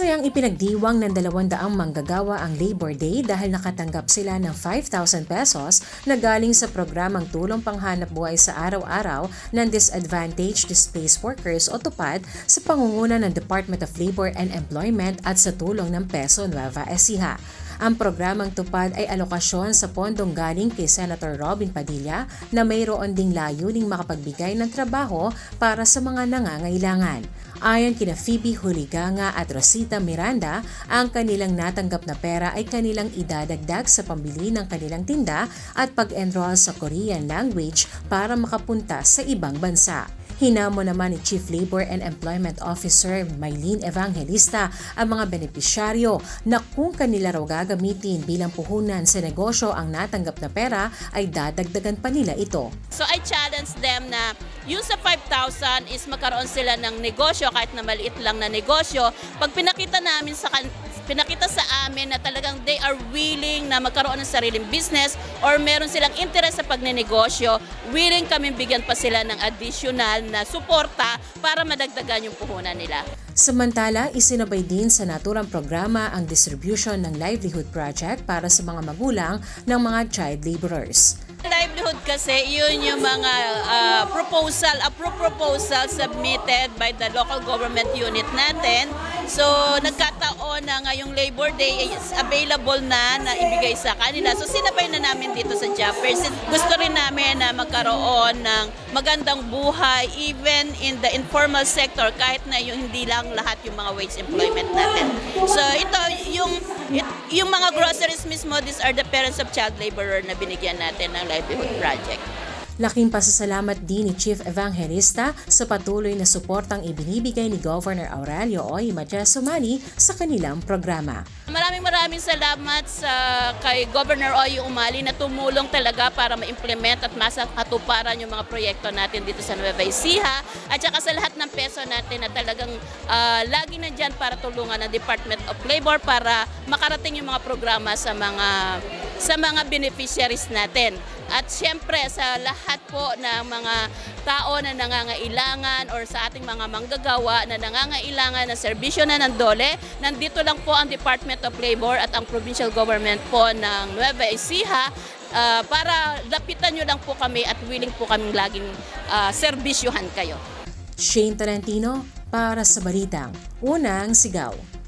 Masayang ipinagdiwang ng dalawandaang manggagawa ang Labor Day dahil nakatanggap sila ng 5,000 pesos na galing sa programang tulong panghanap buhay sa araw-araw ng Disadvantaged Displaced Workers o TUPAD sa pangunguna ng Department of Labor and Employment at sa tulong ng Peso Nueva Ecija. Ang programang tupad ay alokasyon sa pondong galing kay Senator Robin Padilla na mayroon ding layuning makapagbigay ng trabaho para sa mga nangangailangan. Ayon kina Phoebe Huliganga at Rosita Miranda, ang kanilang natanggap na pera ay kanilang idadagdag sa pambili ng kanilang tinda at pag-enroll sa Korean language para makapunta sa ibang bansa. Hinamo naman ni Chief Labor and Employment Officer Maylene Evangelista ang mga benepisyaryo na kung kanila raw gagamitin bilang puhunan sa negosyo ang natanggap na pera ay dadagdagan pa nila ito. So I challenge them na yung sa 5,000 is magkaroon sila ng negosyo kahit na maliit lang na negosyo. Pag pinakita namin sa pinakita sa amin na talagang they are willing na magkaroon ng sariling business or meron silang interest sa pagnenegosyo, willing kami bigyan pa sila ng additional na suporta para madagdagan yung puhunan nila. Samantala, isinabay din sa naturang programa ang distribution ng livelihood project para sa mga magulang ng mga child laborers. Livelihood kasi, yun yung mga ah, proposal, approved proposal submitted by the local government unit natin. So, nagkataon na ngayong Labor Day is available na na ibigay sa kanila. So, sinabay na namin dito sa Jappers. Gusto rin namin na magkaroon ng magandang buhay even in the informal sector kahit na yung hindi lang lahat yung mga wage employment natin. So, ito yung it- yung mga groceries mismo, these are the parents of child laborer na binigyan natin ng livelihood project. Laking pasasalamat din ni Chief Evangelista sa patuloy na suportang ibinibigay ni Governor Aurelio Oy Sumani sa kanilang programa. Maraming maraming salamat sa kay Governor Oy Umali na tumulong talaga para ma-implement at masakatuparan yung mga proyekto natin dito sa Nueva Ecija at saka sa lahat ng peso natin na talagang ah, lagi nandyan para tulungan ng Department of Labor para makarating yung mga programa sa mga sa mga beneficiaries natin. At siyempre sa lahat po ng mga tao na nangangailangan or sa ating mga manggagawa na nangangailangan ng serbisyo na ng DOLE, nandito lang po ang Department of Labor at ang provincial government po ng Nueva Ecija ah, para lapitan nyo lang po kami at willing po kaming laging ah, serbisyohan kayo. Shane Tarantino para sa Balitang Unang Sigaw.